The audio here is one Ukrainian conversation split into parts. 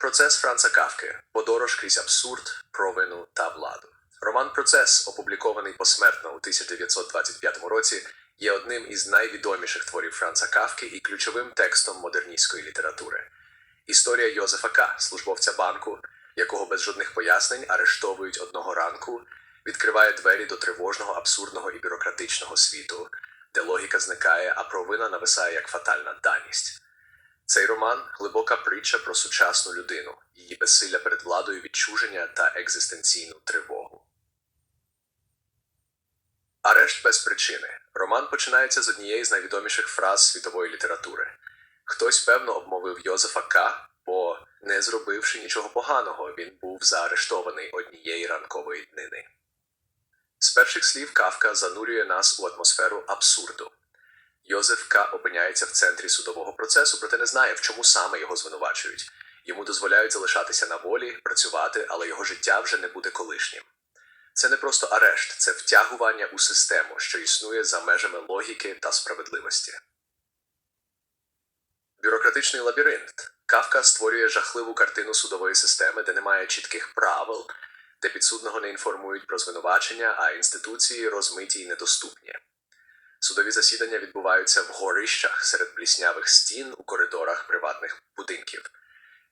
Процес Франца Кавки Подорож крізь абсурд, провину та владу. Роман Процес, опублікований посмертно у 1925 році, є одним із найвідоміших творів Франца Кавки і ключовим текстом модерністської літератури. Історія Йозефа К., службовця банку, якого без жодних пояснень арештовують одного ранку, відкриває двері до тривожного, абсурдного і бюрократичного світу, де логіка зникає, а провина нависає як фатальна даність. Цей роман глибока притча про сучасну людину, її безсилля перед владою, відчуження та екзистенційну тривогу. Арешт без причини. Роман починається з однієї з найвідоміших фраз світової літератури. Хтось, певно, обмовив Йозефа К., бо, не зробивши нічого поганого, він був заарештований однієї ранкової днини. З перших слів Кавка занурює нас у атмосферу абсурду. Йозеф К. опиняється в центрі судового процесу, проте не знає, в чому саме його звинувачують. Йому дозволяють залишатися на волі, працювати, але його життя вже не буде колишнім. Це не просто арешт, це втягування у систему, що існує за межами логіки та справедливості. Бюрократичний лабіринт. Кавка створює жахливу картину судової системи, де немає чітких правил, де підсудного не інформують про звинувачення, а інституції розмиті й недоступні. Судові засідання відбуваються в горищах серед бліснявих стін у коридорах приватних будинків.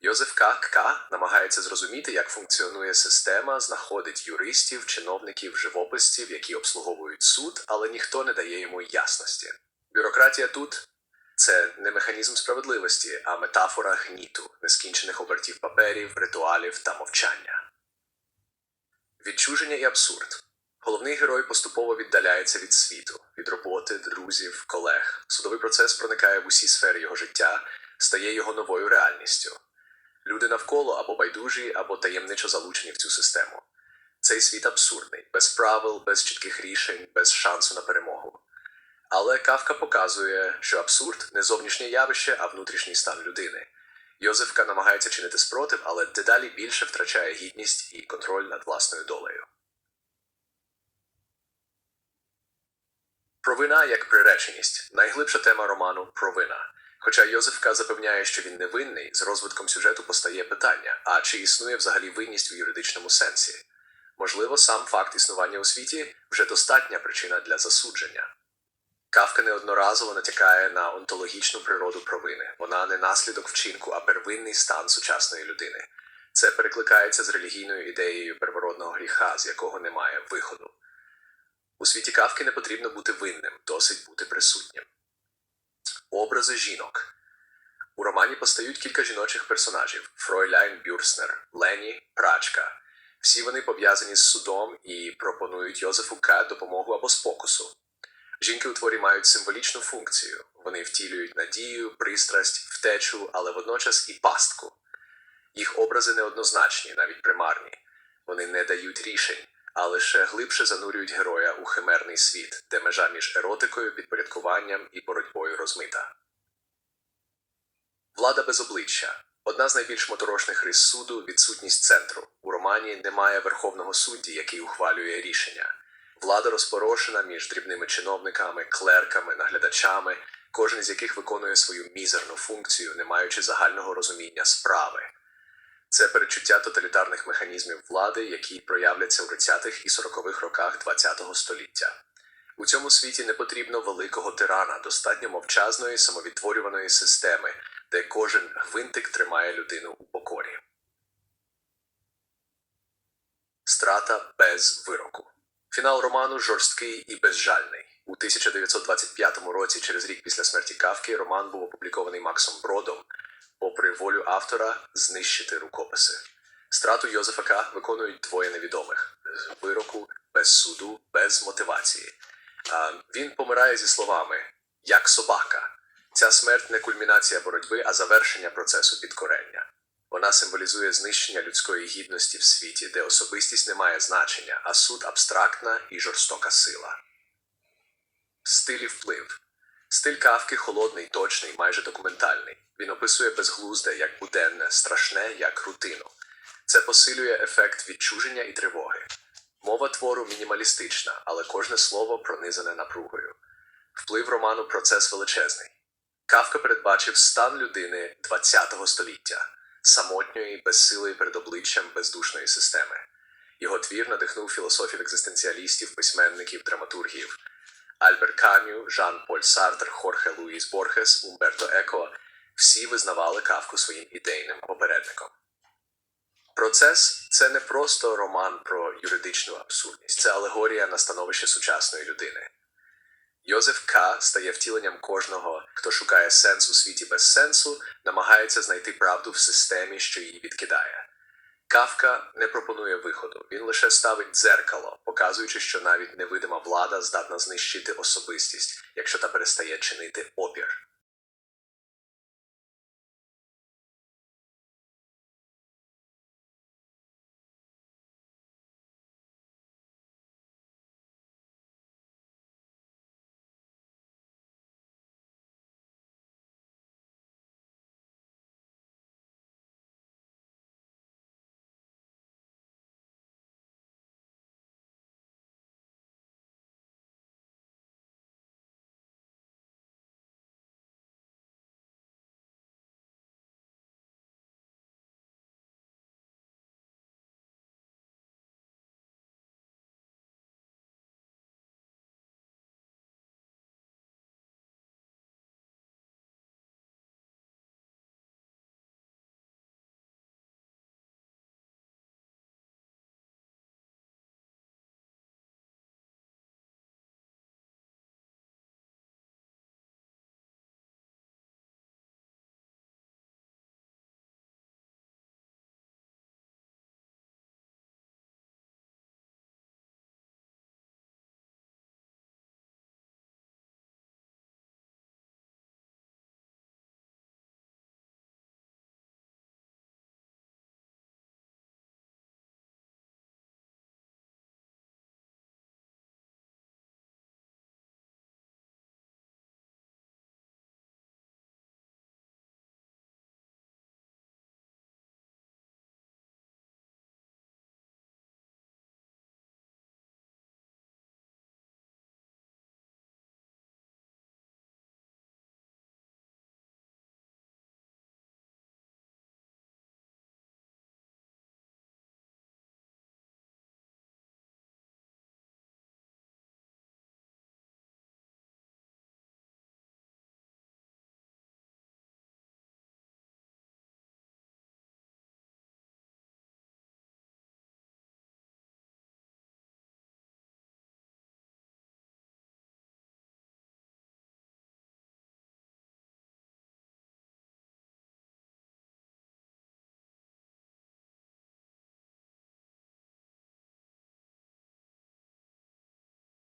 Йозеф. К. намагається зрозуміти, як функціонує система, знаходить юристів, чиновників, живописців, які обслуговують суд, але ніхто не дає йому ясності. Бюрократія тут це не механізм справедливості, а метафора гніту, нескінчених обертів паперів, ритуалів та мовчання. Відчуження і абсурд. Головний герой поступово віддаляється від світу, від роботи, друзів, колег. Судовий процес проникає в усі сфери його життя, стає його новою реальністю. Люди навколо або байдужі, або таємничо залучені в цю систему. Цей світ абсурдний, без правил, без чітких рішень, без шансу на перемогу. Але Кавка показує, що абсурд не зовнішнє явище, а внутрішній стан людини. Йозефка намагається чинити спротив, але дедалі більше втрачає гідність і контроль над власною долею. Провина як приреченість найглибша тема роману Провина. Хоча Йозефка запевняє, що він невинний, з розвитком сюжету постає питання: а чи існує взагалі винність у юридичному сенсі? Можливо, сам факт існування у світі вже достатня причина для засудження. Кавка неодноразово натякає на онтологічну природу провини. Вона не наслідок вчинку, а первинний стан сучасної людини. Це перекликається з релігійною ідеєю первородного гріха, з якого немає виходу. У світі кавки не потрібно бути винним, досить бути присутнім. Образи жінок. У романі постають кілька жіночих персонажів: Фройляйн Бюрснер, Лені, Прачка. Всі вони пов'язані з судом і пропонують Йозефу К. допомогу або спокусу. Жінки у творі мають символічну функцію. Вони втілюють надію, пристрасть, втечу, але водночас і пастку. Їх образи неоднозначні, навіть примарні. Вони не дають рішень, а лише глибше занурюють героя у химерний світ, де межа між еротикою, підпорядкуванням і боротьбою розмита. Влада без обличчя. Одна з найбільш моторошних рис суду відсутність центру. У романі немає верховного судді, який ухвалює рішення. Влада розпорошена між дрібними чиновниками, клерками, наглядачами, кожен з яких виконує свою мізерну функцію, не маючи загального розуміння справи. Це перечуття тоталітарних механізмів влади, які проявляться у 30-х і 40-х роках ХХ століття. У цьому світі не потрібно великого тирана, достатньо мовчазної самовідтворюваної системи, де кожен гвинтик тримає людину у покорі. Страта без вироку. Фінал роману жорсткий і безжальний. У 1925 році, через рік після смерті Кавки, роман був опублікований Максом Бродом, попри волю автора знищити рукописи. Страту Йозефа К. виконують двоє невідомих вироку, без суду, без мотивації. Він помирає зі словами як собака. Ця смерть не кульмінація боротьби, а завершення процесу підкорення. Вона символізує знищення людської гідності в світі, де особистість не має значення, а суд абстрактна і жорстока сила. Стиль і вплив. Стиль кавки холодний, точний, майже документальний. Він описує безглузде як буденне, страшне як рутину. Це посилює ефект відчуження і тривоги. Мова твору мінімалістична, але кожне слово пронизане напругою. Вплив роману процес величезний. Кавка передбачив стан людини ХХ століття. самотньої, безсилої перед обличчям бездушної системи. Його твір надихнув філософів екзистенціалістів, письменників, драматургів. Альбер Кам'ю, Жан-Поль Сартр, Хорхе Луїс Борхес, Умберто Еко всі визнавали Кавку своїм ідейним попередником. Процес це не просто роман про юридичну абсурдність, це алегорія на становище сучасної людини. Йозеф К. стає втіленням кожного, хто шукає сенс у світі без сенсу, намагається знайти правду в системі, що її відкидає. Кавка не пропонує виходу, він лише ставить дзеркало, показуючи, що навіть невидима влада здатна знищити особистість, якщо та перестає чинити опір.